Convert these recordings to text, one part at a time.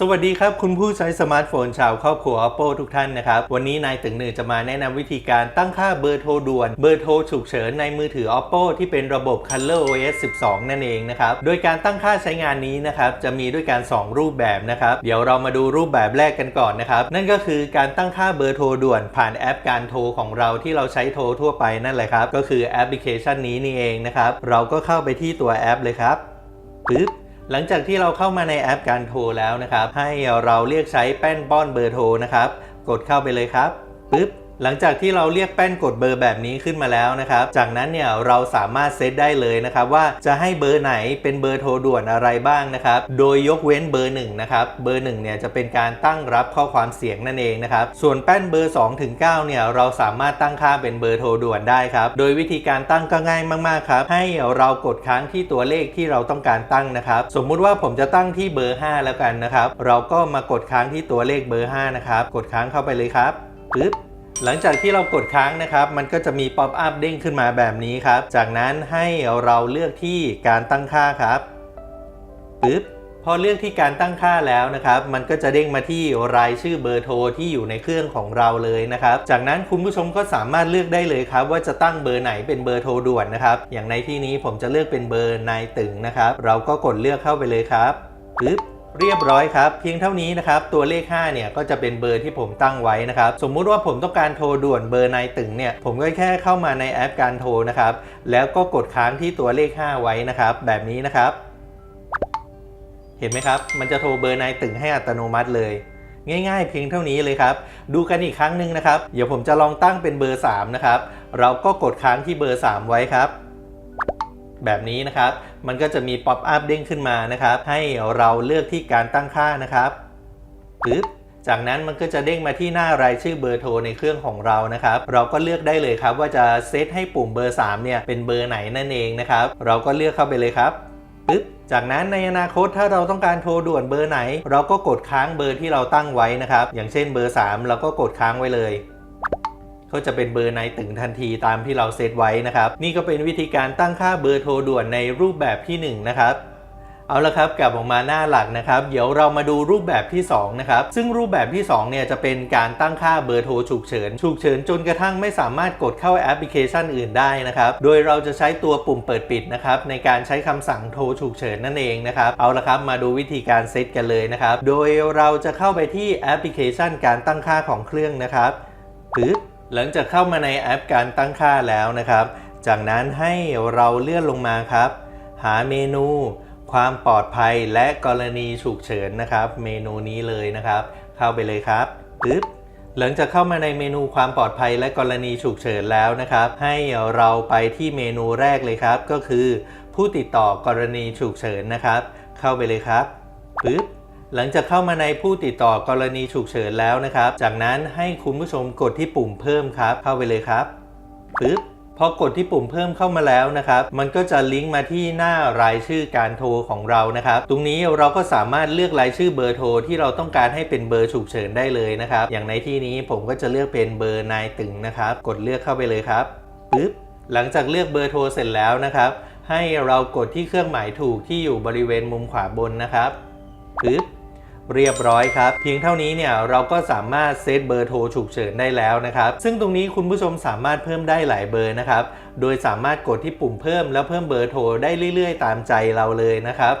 สวัสดีครับ คุณผู้ใช้สมาร์ทโฟนชาวครอบครัว Oppo ทุกท่านนะครับ วันนี้นายตึงหนึ่งจะมาแนะนำวิธีการตั้งค่าเบอร์โทรด่วนเบอร์โทรฉุกเฉินในมือถือ Oppo ที่เป็นระบบ Color OS 12 นั่นเองนะครับ โดยการตั้งค่าใช้งานนี้นะครับ จะมีด้วยการ2รูปแบบนะครับ เดี๋ยวเรามาดูรูปแบบแรกกันก่อนนะครับ นั่นก็คือการตั้งค่าเบอร์โทรด่วนผ่านแอปการโทรของเราที่เราใช้โทรทั่วไปนั่นแหละครับก็คือแอปพลิเคชันนี้นี่เองนะครับเราก็เข้าไปที่ตัวแอปเลยครับปึ๊บ หลังจากที่เราเข้ามาในแอปการโทรแล้วนะครับ ให้เราเรียกใช้แป้นป้อนเบอร์โทรนะครับ กดเข้าไปเลยครับปึ๊บ หลังจากที่เราเรียกแป้นกดเบอร์แบบนี้ขึ้นมาแล้วนะครับ จากนั้นเนี่ยเราสามารถเซตได้เลยนะครับว่าจะให้เบอร์ไหนเป็นเบอร์โทรด่วนอะไรบ้างนะครับ โดยยกเว้นเบอร์1นะครับเบอร์1เนี่ยจะเป็นการตั้งรับข้อความเสียงนั่นเองนะครับ ส่วนแป้นเบอร์2ถึง9เนี่ยเราสามารถตั้งค่าเป็นเบอร์โทรด่วนได้ครับ โดยวิธีการตั้งก็ง่ายมากๆครับ ให้เรากดค้างที่ตัวเลขที่เราต้องการตั้งนะครับ สมมุติว่าผมจะตั้งที่เบอร์ 5 แล้วกันนะครับ เราก็มากดค้างที่ตัวเลขเบอร์ 5 นะครับ กดค้างเข้าไปเลยครับปึ๊บ หลังจากที่เรากดค้างนะครับ มันก็จะมีป๊อปอัพเด้งขึ้นมาแบบนี้ครับ จากนั้นให้เราเลือกที่การตั้งค่าครับปึ๊บพอเลือกที่การตั้งค่าแล้วนะครับ มันก็จะเด้งมาที่รายชื่อเบอร์โทรที่อยู่ในเครื่องของเราเลยนะครับ จากนั้นคุณผู้ชมก็สามารถเลือกได้เลยครับ ว่าจะตั้งเบอร์ไหนเป็นเบอร์โทรด่วนนะครับ อย่างในที่นี้ผมจะเลือกเป็นเบอร์นายตึงนะครับ เราก็กดเลือกเข้าไปเลยครับปึ๊บ เรียบร้อยครับ เพียงเท่านี้นะครับ ตัวเลข 5 เนี่ย ก็จะเป็นเบอร์ที่ผมตั้งไว้นะครับ สมมุติว่าผมต้องการโทรด่วนเบอร์นายตึงเนี่ย ผมก็แค่เข้ามาในแอปการโทรนะครับ แล้วก็กดค้างที่ตัวเลข 5 ไว้นะครับ แบบนี้นะครับ เห็นไหมครับ มันจะโทรเบอร์นายตึงให้อัตโนมัติเลยง่ายๆ เพียงเท่านี้เลยครับ ดูกันอีกครั้งหนึ่งนะครับ เดี๋ยวผมจะลองตั้งเป็นเบอร์ 3 นะครับ เราก็กดค้างที่เบอร์ 3 ไว้ครับ แบบนี้นะครับ มันก็จะมีป๊อปอัพเด้งขึ้นมานะครับ ให้เราเลือกที่การตั้งค่านะครับปึ๊บจากนั้นมันก็จะเด้งมาที่หน้ารายชื่อเบอร์โทรในเครื่องของเรานะครับ เราก็เลือกได้เลยครับ ว่าจะเซตให้ปุ่มเบอร์ 3 เนี่ยเป็นเบอร์ไหนนั่นเองนะครับ เราก็เลือกเข้าไปเลยครับปึ๊บจากนั้นในอนาคตถ้าเราต้องการโทรด่วนเบอร์ไหน เราก็กดค้างเบอร์ที่เราตั้งไว้นะครับ อย่างเช่นเบอร์ 3 เราก็กดค้างไว้เลย ก็จะเป็นเบอร์ในตึงทันทีตามที่เราเซตไว้นะครับ นี่ก็เป็นวิธีการตั้งค่าเบอร์โทรด่วนในรูปแบบที่ 1 นะครับเอาละครับกลับออกมาหน้าหลักนะครับ เดี๋ยวเรามาดูรูปแบบที่2นะครับซึ่งรูปแบบที่2เนี่ยจะเป็นการตั้งค่าเบอร์โทรฉุกเฉินฉุกเฉินจนกระทั่งไม่สามารถกดเข้าแอปพลิเคชันอื่นได้นะครับโดยเราจะใช้ตัวปุ่มเปิดปิดนะครับในการใช้คำสั่งโทรฉุกเฉินนั่นเองนะครับเอาละครับมาดูวิธีการเซตกันเลยนะครับโดยเราจะเข้าไปที่แอปพลิเคชันการตั้งค่าของเครื่องนะครับปึ๊บ หลังจากเข้ามาในแอปการตั้งค่าแล้วนะครับ จากนั้นให้เราเลื่อนลงมาครับ หาเมนู ความปลอดภัยและกรณีฉุกเฉินนะครับ เมนูนี้เลยนะครับ เข้าไปเลยครับปึ๊บหลังจากเข้ามาในเมนูความปลอดภัยและกรณีฉุกเฉินแล้วนะครับ ให้เราไปที่เมนูแรกเลยครับ ก็คือ ผู้ติดต่อกรณีฉุกเฉินนะครับ เข้าไปเลยครับปึ๊บ หลังจากเข้ามาในผู้ติดต่อกรณีฉุกเฉินแล้วนะครับ จากนั้นให้คุณผู้ชมกดที่ปุ่มเพิ่มครับ เข้าไปเลยครับปึ๊บพอกดที่ปุ่มเพิ่มเข้ามาแล้วนะครับ มันก็จะลิงก์มาที่หน้ารายชื่อการโทรของเรานะครับ ตรงนี้เราก็สามารถเลือกรายชื่อเบอร์โทรที่เราต้องการให้เป็นเบอร์ฉุกเฉินได้เลยนะครับ อย่างในที่นี้ผมก็จะเลือกเป็นเบอร์นายตึงนะครับ กดเลือกเข้าไปเลยครับปึ๊บ หลังจากเลือกเบอร์โทรเสร็จแล้วนะครับ ให้เรากดที่เครื่องหมายถูกที่อยู่บริเวณมุมขวาบนนะครับปึ๊บ เรียบร้อยครับ เพียงเท่านี้เนี่ยเราก็สามารถเซตเบอร์โทรฉุกเฉินได้แล้วนะครับ ซึ่งตรงนี้คุณผู้ชมสามารถเพิ่มได้หลายเบอร์นะครับ โดยสามารถกดที่ปุ่มเพิ่มแล้วเพิ่มเบอร์โทรได้เรื่อยๆ ตามใจเราเลยนะครับ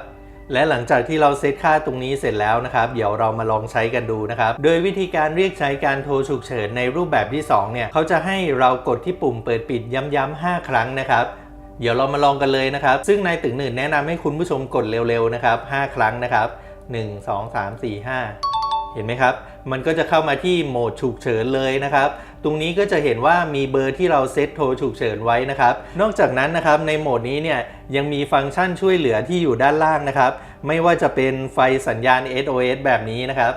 และหลังจากที่เราเซตค่าตรงนี้เสร็จแล้วนะครับ เดี๋ยวเรามาลองใช้กันดูนะครับ โดยวิธีการเรียกใช้การโทรฉุกเฉินในรูปแบบที่ 2 เนี่ย เขาจะให้เรากดที่ปุ่มเปิดปิดย้ำๆ5 ครั้งนะครับ เดี๋ยวเรามาลองกันเลยนะครับ ซึ่งนายตึงหนึ่งแนะนำให้คุณผู้ชมกดเร็วๆนะครับ 5 ครั้งนะครับ 1 2 3 4 5 เห็นไหมครับ มันก็จะเข้ามาที่โหมดฉุกเฉินเลยนะครับ ตรงนี้ก็จะเห็นว่ามีเบอร์ที่เราเซตโทรฉุกเฉินไว้นะครับ นอกจากนั้นนะครับในโหมดนี้เนี่ยยังมีฟังก์ชันช่วยเหลือที่อยู่ด้านล่างนะครับ ไม่ว่าจะเป็นไฟสัญญาณ SOS แบบนี้นะครับ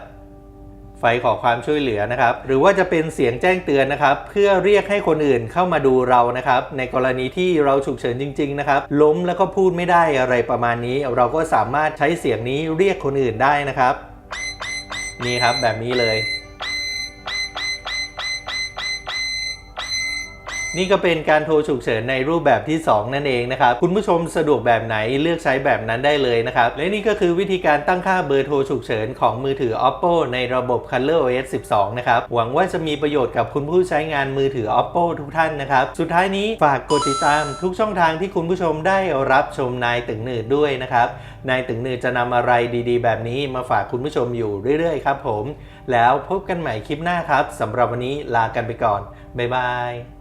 ไฟขอความช่วยเหลือนะครับ หรือว่าจะเป็นเสียงแจ้งเตือนนะครับ เพื่อเรียกให้คนอื่นเข้ามาดูเรานะครับ ในกรณีที่เราฉุกเฉินจริง ๆ นะครับ ล้มแล้วก็พูดไม่ได้อะไรประมาณนี้ เราก็สามารถใช้เสียงนี้เรียกคนอื่นได้นะครับ นี่ครับแบบนี้เลย นี่ก็เป็นการโทรฉุกเฉินในรูปแบบที่ 2 นั่นเองนะครับ คุณผู้ชมสะดวกแบบไหนเลือกใช้แบบนั้นได้เลยนะครับ และนี่ก็คือวิธีการตั้งค่าเบอร์โทรฉุกเฉินของมือถือ Oppo ในระบบ Color OS 12 นะครับ หวังว่าจะมีประโยชน์กับคุณผู้ใช้งานมือถือ Oppo ทุกท่านนะครับ สุดท้ายนี้ฝากกดติดตามทุกช่องทางที่คุณผู้ชมได้รับชมนายตึงหนืดด้วยนะครับ นายตึงหนืดจะนำอะไรดีๆ แบบนี้มาฝากคุณผู้ชมอยู่เรื่อยๆครับผม แล้วพบกันใหม่คลิปหน้าครับสำหรับวันนี้ลากันไปก่อนบ๊ายบาย